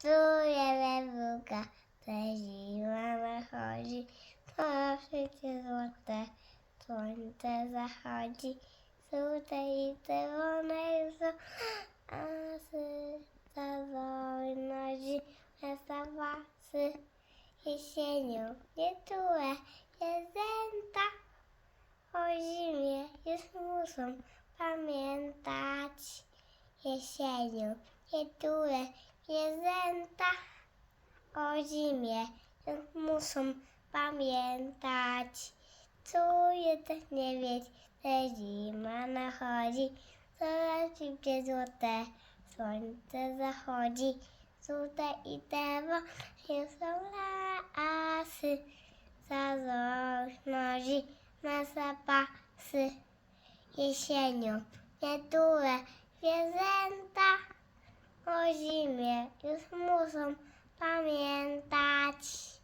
Dura vai bugar, pede uma roda, sofre desmontar, pontas a roda, solta e terrorista, aceita a noite, essa face, e cheio de e presenta, hoje minha expulsão, pamentate, e cheio de tua, jezęta, o zimie muszą pamiętać. Czuję też nie wiedzieć, że zima nachodzi, coraz szybciej złote słońce zachodzi. Tutaj i drzewo już są lasy, zazdrośności na zapasy. Jesienią niedule zwierzęta zimie już muszą pamiętać.